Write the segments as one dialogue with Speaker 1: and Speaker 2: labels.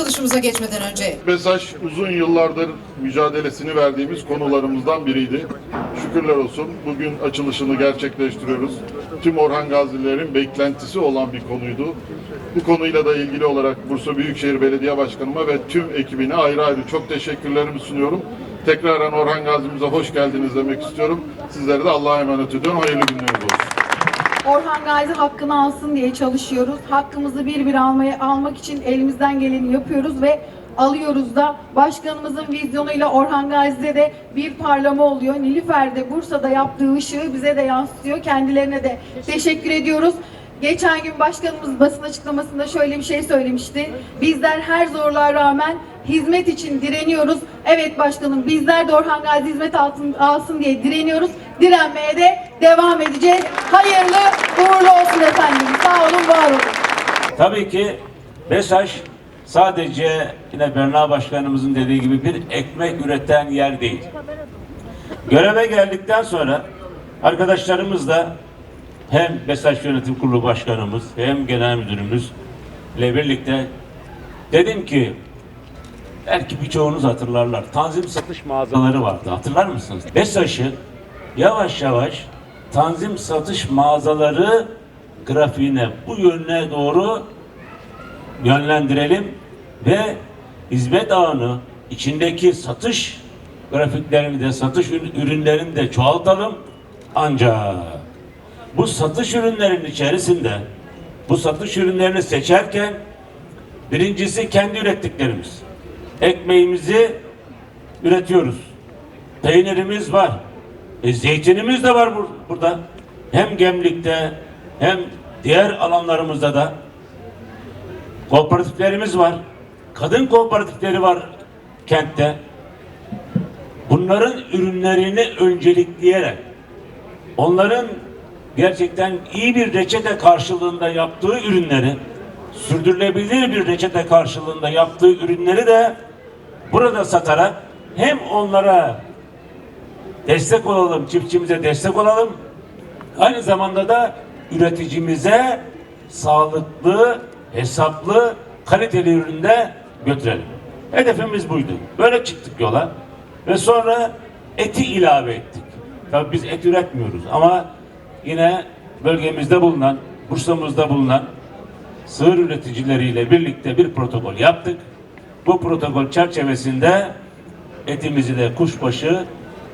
Speaker 1: açılışımıza geçmeden önce.
Speaker 2: Mesaj uzun yıllardır mücadelesini verdiğimiz konularımızdan biriydi. Şükürler olsun bugün açılışını gerçekleştiriyoruz. Tüm Orhan Gazilerin beklentisi olan bir konuydu. Bu konuyla da ilgili olarak Bursa Büyükşehir Belediye Başkanıma ve tüm ekibine ayrı ayrı çok teşekkürlerimi sunuyorum. Tekraren Orhan Gazi'mize hoş geldiniz demek istiyorum. Sizlere de Allah'a emanet ediyorum. Hayırlı günleriniz olsun.
Speaker 3: Orhan Gazi hakkını alsın diye çalışıyoruz. Hakkımızı bir bir almaya almak için elimizden geleni yapıyoruz ve alıyoruz da başkanımızın vizyonuyla Orhan Gazi'de de bir parlama oluyor. Nilüfer'de Bursa'da yaptığı ışığı bize de yansıtıyor. Kendilerine de teşekkür ediyoruz. Geçen gün başkanımız basın açıklamasında şöyle bir şey söylemişti. Bizler her zorluğa rağmen hizmet için direniyoruz. Evet başkanım bizler de Orhan Gazi hizmet altın, alsın diye direniyoruz. Direnmeye de devam edeceğiz. Hayırlı uğurlu olsun efendim. Sağ olun, var olun.
Speaker 4: Tabii ki mesaj sadece yine Berna Başkanımızın dediği gibi bir ekmek üreten yer değil. Göreve geldikten sonra arkadaşlarımızla hem Mesaj Yönetim Kurulu Başkanımız hem Genel Müdürümüzle birlikte dedim ki belki birçoğunuz hatırlarlar. Tanzim satış mağazaları vardı. Hatırlar mısınız? Besaç'ı yavaş yavaş tanzim satış mağazaları grafiğine bu yönüne doğru yönlendirelim ve hizmet ağını içindeki satış grafiklerini de satış ürün- ürünlerini de çoğaltalım. Ancak bu satış ürünlerinin içerisinde bu satış ürünlerini seçerken birincisi kendi ürettiklerimiz. Ekmeğimizi üretiyoruz. Peynirimiz var. E, zeytinimiz de var bur- burada. Hem Gemlik'te hem diğer alanlarımızda da kooperatiflerimiz var. Kadın kooperatifleri var kentte. Bunların ürünlerini öncelikleyerek onların gerçekten iyi bir reçete karşılığında yaptığı ürünleri sürdürülebilir bir reçete karşılığında yaptığı ürünleri de burada satarak hem onlara destek olalım, çiftçimize destek olalım. Aynı zamanda da üreticimize sağlıklı, hesaplı, kaliteli üründe götürelim. Hedefimiz buydu. Böyle çıktık yola ve sonra eti ilave ettik. Tabii biz et üretmiyoruz ama yine bölgemizde bulunan, Bursa'mızda bulunan sığır üreticileriyle birlikte bir protokol yaptık. Bu protokol çerçevesinde etimizi de kuşbaşı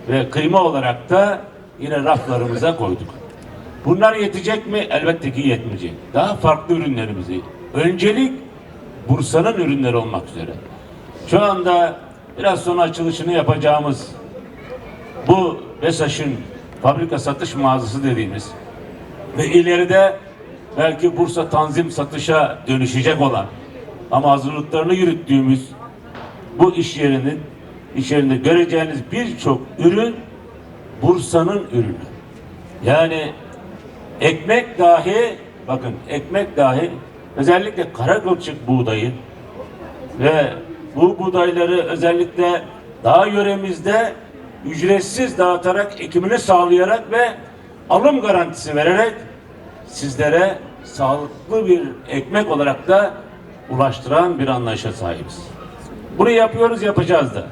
Speaker 4: ve kıyma olarak da yine raflarımıza koyduk. Bunlar yetecek mi? Elbette ki yetmeyecek. Daha farklı ürünlerimizi, öncelik Bursa'nın ürünleri olmak üzere. Şu anda biraz sonra açılışını yapacağımız bu Besaş'ın fabrika satış mağazası dediğimiz ve ileride belki Bursa Tanzim satışa dönüşecek olan ama hazırlıklarını yürüttüğümüz bu iş yerinin içerisinde göreceğiniz birçok ürün Bursa'nın ürünü. Yani ekmek dahi bakın ekmek dahi özellikle kara kılçık buğdayı ve bu buğdayları özellikle dağ yöremizde ücretsiz dağıtarak ekimini sağlayarak ve alım garantisi vererek sizlere sağlıklı bir ekmek olarak da ulaştıran bir anlayışa sahibiz. Bunu yapıyoruz, yapacağız da.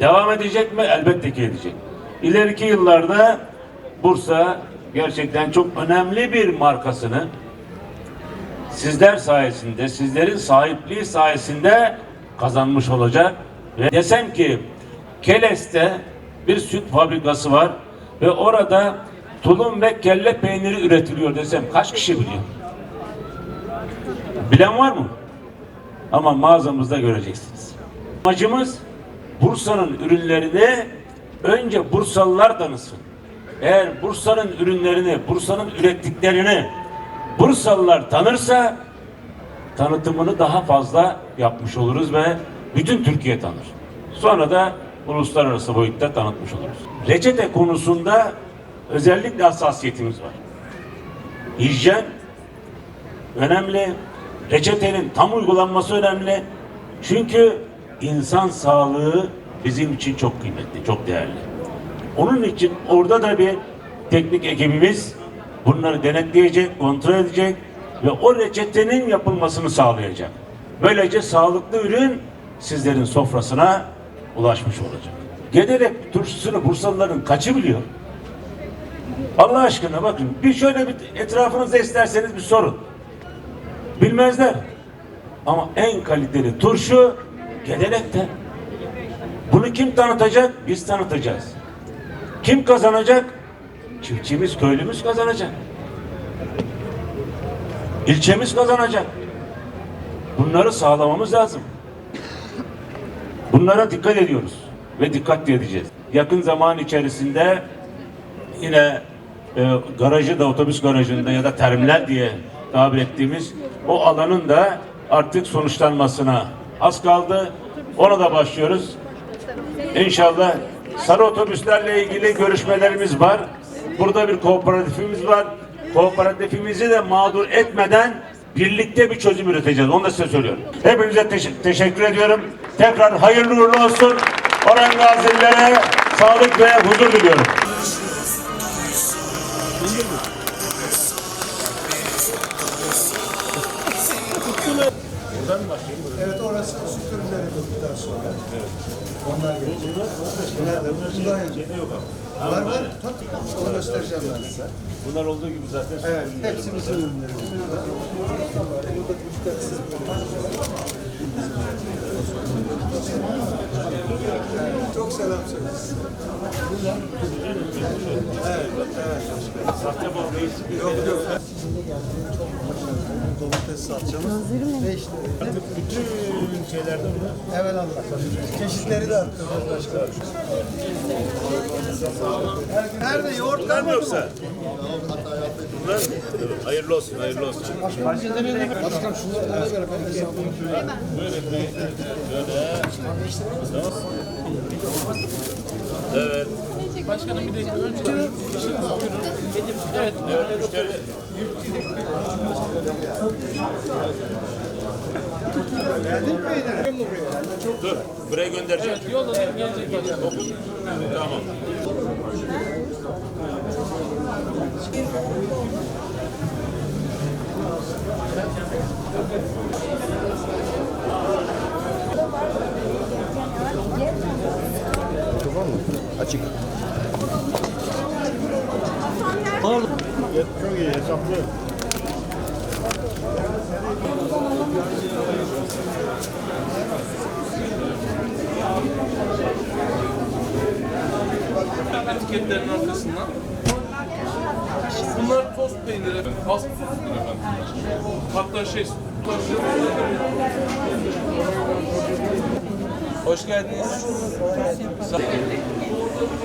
Speaker 4: Devam edecek mi? Elbette ki edecek. İleriki yıllarda Bursa gerçekten çok önemli bir markasını sizler sayesinde, sizlerin sahipliği sayesinde kazanmış olacak. Ve desem ki Keles'te bir süt fabrikası var ve orada tulum ve kelle peyniri üretiliyor desem kaç kişi biliyor? Bilen var mı? Ama mağazamızda göreceksiniz. Amacımız Bursa'nın ürünlerini önce Bursalılar tanısın. Eğer Bursa'nın ürünlerini, Bursa'nın ürettiklerini Bursalılar tanırsa tanıtımını daha fazla yapmış oluruz ve bütün Türkiye tanır. Sonra da uluslararası boyutta tanıtmış oluruz. Reçete konusunda özellikle hassasiyetimiz var. Hijyen önemli. Reçetenin tam uygulanması önemli. Çünkü insan sağlığı bizim için çok kıymetli, çok değerli. Onun için orada da bir teknik ekibimiz bunları denetleyecek, kontrol edecek ve o reçetenin yapılmasını sağlayacak. Böylece sağlıklı ürün sizlerin sofrasına ulaşmış olacak. Gederek turşusunu Bursalıların kaçı biliyor? Allah aşkına bakın bir şöyle bir etrafınızda isterseniz bir sorun. Bilmezler. Ama en kaliteli turşu Gederek'te. Bunu kim tanıtacak? Biz tanıtacağız. Kim kazanacak? Çiftçimiz, köylümüz kazanacak. İlçemiz kazanacak. Bunları sağlamamız lazım. Bunlara dikkat ediyoruz ve dikkatli edeceğiz. Yakın zaman içerisinde yine e, garajı da otobüs garajında ya da terminal diye tabir ettiğimiz o alanın da artık sonuçlanmasına az kaldı. Ona da başlıyoruz. İnşallah sarı otobüslerle ilgili görüşmelerimiz var. Burada bir kooperatifimiz var. Kooperatifimizi de mağdur etmeden birlikte bir çözüm üreteceğiz. Onu da size söylüyorum. Hepinize teş- teşekkür ediyorum. Tekrar hayırlı uğurlu olsun. Orhan Gazililere sağlık ve huzur diliyorum.
Speaker 1: Evet orası süt ürünleri döktükten sonra. Evet. Onlar gelecek. Nerede? Bunlar gelecek. Var var. Tut. Onu göstereceğim ben size.
Speaker 4: Bunlar olduğu gibi zaten
Speaker 1: Evet. Hepsi bizim ürünlerimiz. Çok selam söyleriz. Evet, evet. Yok yok. Domates salçamız. Ve işte
Speaker 5: Bütün şeylerde bunu
Speaker 1: Evet Allah. Çeşitleri de başkanım. Nerede? Yoğurt var mı
Speaker 5: yoksa? Bunlar hayırlı olsun, hayırlı olsun.
Speaker 1: Başkanım şunları da göre ben hesabını
Speaker 5: Evet.
Speaker 6: Başkanım bir dakika önce Evet.
Speaker 5: Dur, buraya göndereceğim.
Speaker 6: Yolladım gelecek başkanım.
Speaker 5: Tamam.
Speaker 2: Çok iyi hesaplı.
Speaker 6: Etiketlerin arkasından. Bunlar tost peyniri. Fast food efendim. Hatta şey Hoş geldiniz.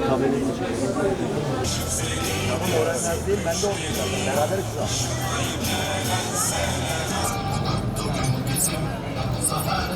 Speaker 1: Kamerayı Tamam öğrenmez değil, ben de olmayacağım. Beraberiz şu an. Zafer